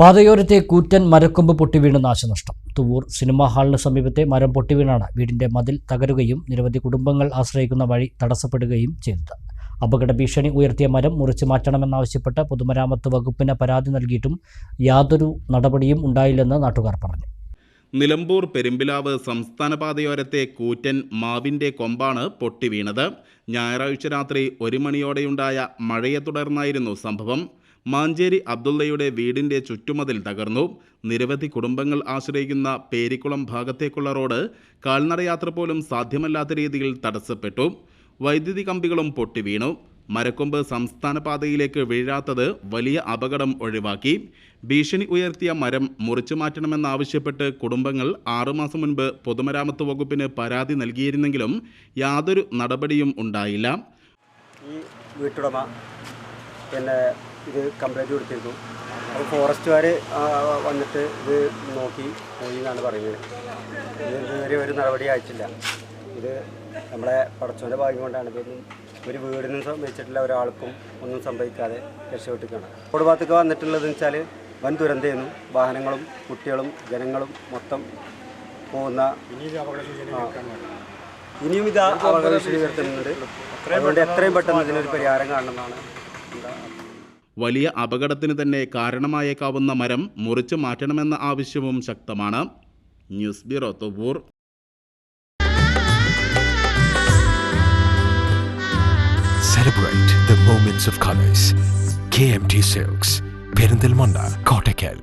പാതയോരത്തെ കൂറ്റൻ മരക്കൊമ്പ് പൊട്ടിവീണ് നാശനഷ്ടം. തുവൂർ സിനിമാ ഹാളിന് സമീപത്തെ മരം പൊട്ടിവീണാണ് വീടിന്റെ മതിൽ തകരുകയും നിരവധി കുടുംബങ്ങൾ ആശ്രയിക്കുന്ന വഴി തടസ്സപ്പെടുകയും ചെയ്തത്. അപകട ഭീഷണി ഉയർത്തിയ മരം മുറിച്ചു മാറ്റണമെന്നാവശ്യപ്പെട്ട് പൊതുമരാമത്ത് വകുപ്പിന് പരാതി നൽകിയിട്ടും യാതൊരു നടപടിയും ഉണ്ടായില്ലെന്ന് നാട്ടുകാർ പറഞ്ഞു. നിലമ്പൂർ പെരുമ്പിലാവ് സംസ്ഥാന പാതയോരത്തെ കൂറ്റൻ മാവിന്റെ കൊമ്പാണ് പൊട്ടിവീണത് ഞായറാഴ്ച രാത്രി ഒരു മണിയോടെയുണ്ടായ മഴയെ തുടർന്നായിരുന്നു സംഭവം. മാഞ്ചേരി അബ്ദുള്ളയുടെ വീടിന്റെ ചുറ്റുമതിൽ തകർന്നു. നിരവധി കുടുംബങ്ങൾ ആശ്രയിക്കുന്ന പേരിക്കുളം ഭാഗത്തേക്കുള്ള റോഡ് കാൽനടയാത്ര പോലും സാധ്യമല്ലാത്ത രീതിയിൽ തടസ്സപ്പെട്ടു. വൈദ്യുതി കമ്പികളും പൊട്ടിവീണു മരക്കൊമ്പ് സംസ്ഥാന പാതയിലേക്ക് വീഴാത്തത് വലിയ അപകടം ഒഴിവാക്കി. ഭീഷണി ഉയർത്തിയ മരം മുറിച്ചു മാറ്റണമെന്നാവശ്യപ്പെട്ട് കുടുംബങ്ങൾ ആറുമാസം മുൻപ് പൊതുമരാമത്ത് വകുപ്പിന് പരാതി നൽകിയിരുന്നെങ്കിലും യാതൊരു നടപടിയും ഉണ്ടായില്ല. ഈ വീട്ടുടമ പിന്നെ ഇത് കംപ്ലൈന്റ് കൊടുത്തിരുന്നു. അപ്പോൾ ഫോറസ്റ്റുകാർ വന്നിട്ട് ഇത് നോക്കി പോയി എന്നാണ് പറയുന്നത്. ഇത് ഇതുവരെ ഒരു നടപടി അയച്ചില്ല ഇത് നമ്മളെ പടച്ചോന്റെ ഭാഗ്യം കൊണ്ടാണ്. ഇതൊന്നും ഒരു വീടിനും സംഭവിച്ചിട്ടില്ല ഒരാൾക്കും ഒന്നും സംഭവിക്കാതെ രക്ഷപ്പെട്ടിരിക്കുകയാണ്. റോഡ് ഭാഗത്തൊക്കെ വന്നിട്ടുള്ളതെന്ന് വെച്ചാൽ വൻ ദുരന്തമായിരുന്നു. വാഹനങ്ങളും കുട്ടികളും ജനങ്ങളും മൊത്തം പോകുന്ന. ഇനിയും ഇത് അപകട ഉയർത്തുന്നുണ്ട് അതുകൊണ്ട് എത്രയും പെട്ടെന്ന് ഇതിനൊരു പരിഹാരം കാണണമെന്നാണ് എന്താ വലിയ അപകടത്തിന് തന്നെ കാരണമായേക്കാവുന്ന മരം മുറിച്ചു മാറ്റണമെന്ന ആവശ്യവും ശക്തമാണ് news bureau Thovoor Celebrate the moments of colors. KMT Silks, Perindalmanda, Kottakkal.